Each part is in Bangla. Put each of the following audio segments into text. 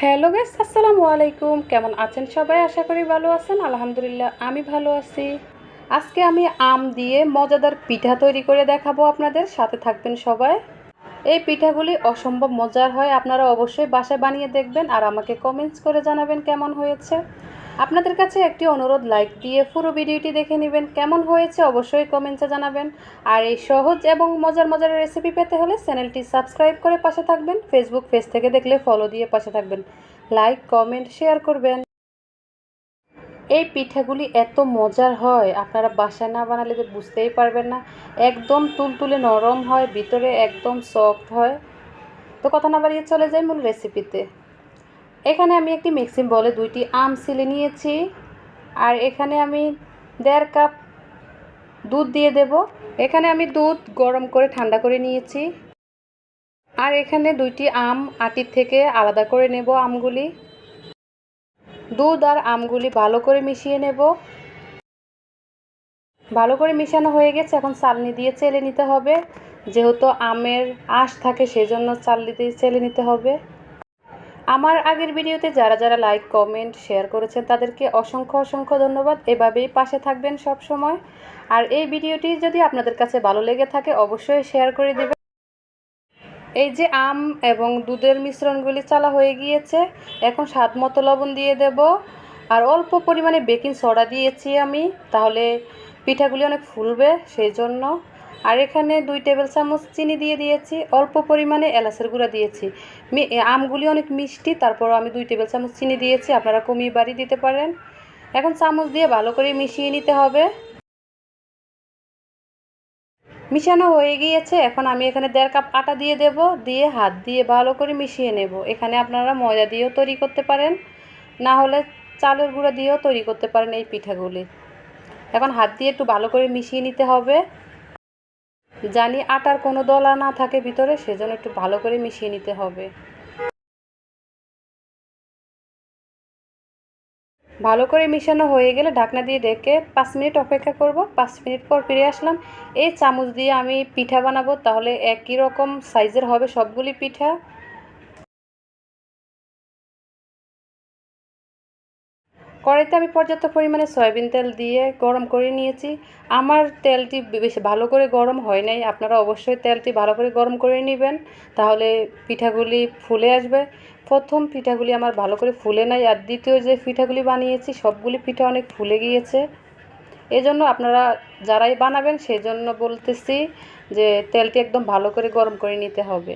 হ্যালো গাইস আসসালামু আলাইকুম। কেমন আছেন সবাই? আশা করি ভালো আছেন। আলহামদুলিল্লাহ, আমি ভালো আছি। আজকে আমি আম দিয়ে মজাদার পিঠা তৈরি করে দেখাবো আপনাদের। সাথে থাকবেন সবাই। এই পিঠাগুলি অসম্ভব মজার হয়। আপনারা অবশ্যই বাসায় বানিয়ে দেখবেন আর আমাকে কমেন্টস করে জানাবেন কেমন হয়েছে। আপনাদের কাছে একটি অনুরোধ লাইক দিয়ে পুরো ভিডিওটি দেখে নেবেন। কেমন হয়েছে অবশ্যই কমেন্টসে জানাবেন। আর এই সহজ এবং মজার মজার রেসিপি পেতে হলে চ্যানেলটি সাবস্ক্রাইব করে পাশে থাকবেন। ফেসবুক পেজ থেকে দেখলে ফলো দিয়ে পাশে থাকবেন। লাইক কমেন্ট শেয়ার করবেন। এই পিঠাগুলি এত মজার হয়, আপনারা বাসায় না বানালে যে বুঝতেই পারবেন না। একদম তুলতুলে নরম হয়, ভিতরে একদম সফট হয়। তো কথা না বাড়িয়ে চলে যাই মূল রেসিপিতে এখানে আমি একটি মিক্সিং বলে দুইটি আম সিলে নিয়েছি। আর এখানে আমি দেড় কাপ দুধ দিয়ে দেব। এখানে আমি দুধ গরম করে ঠান্ডা করে নিয়েছি। আর এখানে দুইটি আম আটির থেকে আলাদা করে নেব আমগুলি। দুধ আর আমগুলি ভালো করে মিশিয়ে নেব। ভালো করে মিশানো হয়ে গেছে, এখন চালনি দিয়ে চেলে নিতে হবে। যেহেতু আমের আঁশ থাকে, সেজন্য চালনি দিয়ে চেলে নিতে হবে। আমার আগের ভিডিওতে যারা যারা লাইক, কমেন্ট, শেয়ার করেছেন তাদেরকে অসংখ্য অসংখ্য ধন্যবাদ। এভাবেই পাশে থাকবেন সব সময়। আর এই ভিডিওটি যদি আপনাদের কাছে ভালো লেগে থাকে, অবশ্যই শেয়ার করে দেবেন। এই যে আম এবং দুধের মিশ্রণগুলি চালা হয়ে গিয়েছে, এখন স্বাদ মতো লবণ দিয়ে দেব। আর অল্প পরিমাণে বেকিং সোডা দিয়েছি আমি, তাহলে পিঠাগুলি অনেক ফুলবে, সেই জন্য। আর এখানে দুই টেবিল চামচ চিনি দিয়ে দিয়েছি, অল্প পরিমাণে এলাচের গুঁড়া দিয়েছি। আমগুলি অনেক মিষ্টি, তারপর আমি দুই টেবিল চামচ চিনি দিয়েছি, আপনারা কমিয়ে বাড়ি দিতে পারেন। এখন চামচ দিয়ে ভালো করে মিশিয়ে নিতে হবে। মিশানো হয়ে গিয়েছে, এখন আমি এখানে দেড় কাপ আটা দিয়ে দেব, দিয়ে হাত দিয়ে ভালো করে মিশিয়ে নেব। এখানে আপনারা ময়দা দিয়েও তৈরি করতে পারেন, না হলে চালের গুঁড়া দিয়েও তৈরি করতে পারেন এই পিঠাগুলি। এখন হাত দিয়ে একটু ভালো করে মিশিয়ে নিতে হবে। জানি আটার কোনো দলা না থাকে ভিতরে, সেজন্য একটু ভালো করে মিশিয়ে নিতে হবে। ভালো করে মিশানো হয়ে গেলে ঢাকনা দিয়ে ডেকে পাঁচ মিনিট অপেক্ষা করব। পাঁচ মিনিট পর ফিরে আসলাম। এই চামচ দিয়ে আমি পিঠা বানাবো, তাহলে একই রকম সাইজের হবে সবগুলি পিঠা। কড়াইতে আমি পর্যাপ্ত পরিমাণে সয়াবিন তেল দিয়ে গরম করে নিয়েছি। আমার তেলটি বেশি ভালো করে গরম হয় নাই। আপনারা অবশ্যই তেলটি ভালো করে গরম করে নেবেন, তাহলে পিঠাগুলি ফুলে আসবে। প্রথম পিঠাগুলি আমার ভালো করে ফুলে নাই, আর দ্বিতীয় যে পিঠাগুলি বানিয়েছি, সবগুলি পিঠা অনেক ফুলে গিয়েছে। এজন্য আপনারা যারাই বানাবেন সেই জন্য বলতেছি যে তেলটি একদম ভালো করে গরম করে নিতে হবে।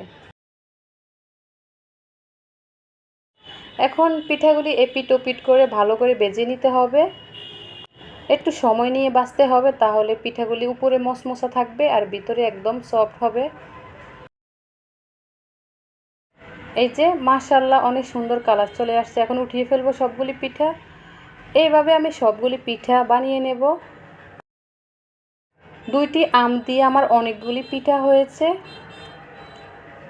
এখন পিঠাগুলি এপিট ওপিট করে ভালো করে বেজে নিতে হবে। একটু সময় নিয়ে বাঁচতে হবে, তাহলে পিঠাগুলি উপরে মশমশা থাকবে আর ভিতরে একদম সফট হবে। এই যে মাশাল্লাহ অনেক সুন্দর কালার চলে আসছে। এখন উঠিয়ে ফেলব সবগুলি পিঠা। এইভাবে আমি সবগুলি পিঠা বানিয়ে নেব। দুইটি আম দিয়ে আমার অনেকগুলি পিঠা হয়েছে।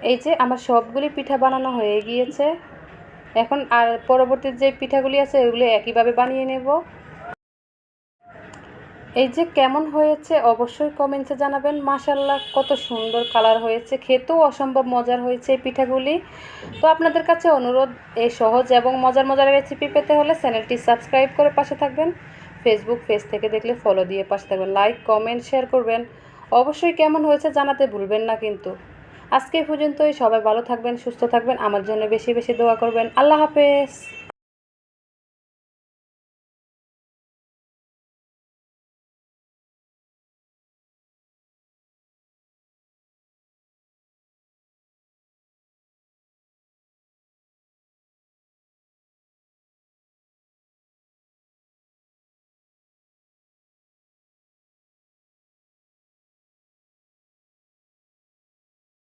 এই যে, আমার সবগুলি পিঠা বানানো হয়ে গিয়েছে। এখন আর পরবর্তী যে পিঠাগুলি আছে এগুলো একইভাবে বানিয়ে নেব। এই যে কেমন হয়েছে, অবশ্যই কমেন্টসে জানাবেন। মাশাল্লাহ কত সুন্দর কালার হয়েছে, খেতেও অসম্ভব মজার হয়েছে এই পিঠাগুলি। তো আপনাদের কাছে অনুরোধ এই সহজ এবং মজার মজার রেসিপি পেতে হলে চ্যানেলটি সাবস্ক্রাইব করে পাশে থাকবেন। ফেসবুক পেজ থেকে দেখলে ফলো দিয়ে পাশে থাকবেন। লাইক কমেন্ট শেয়ার করবেন। অবশ্যই কেমন হয়েছে জানাতে ভুলবেন না কিন্তু। আজকে পর্যন্তই। সবাই ভালো থাকবেন, সুস্থ থাকবেন, আমার জন্য বেশি বেশি দোয়া করবেন। আল্লাহ হাফেজ।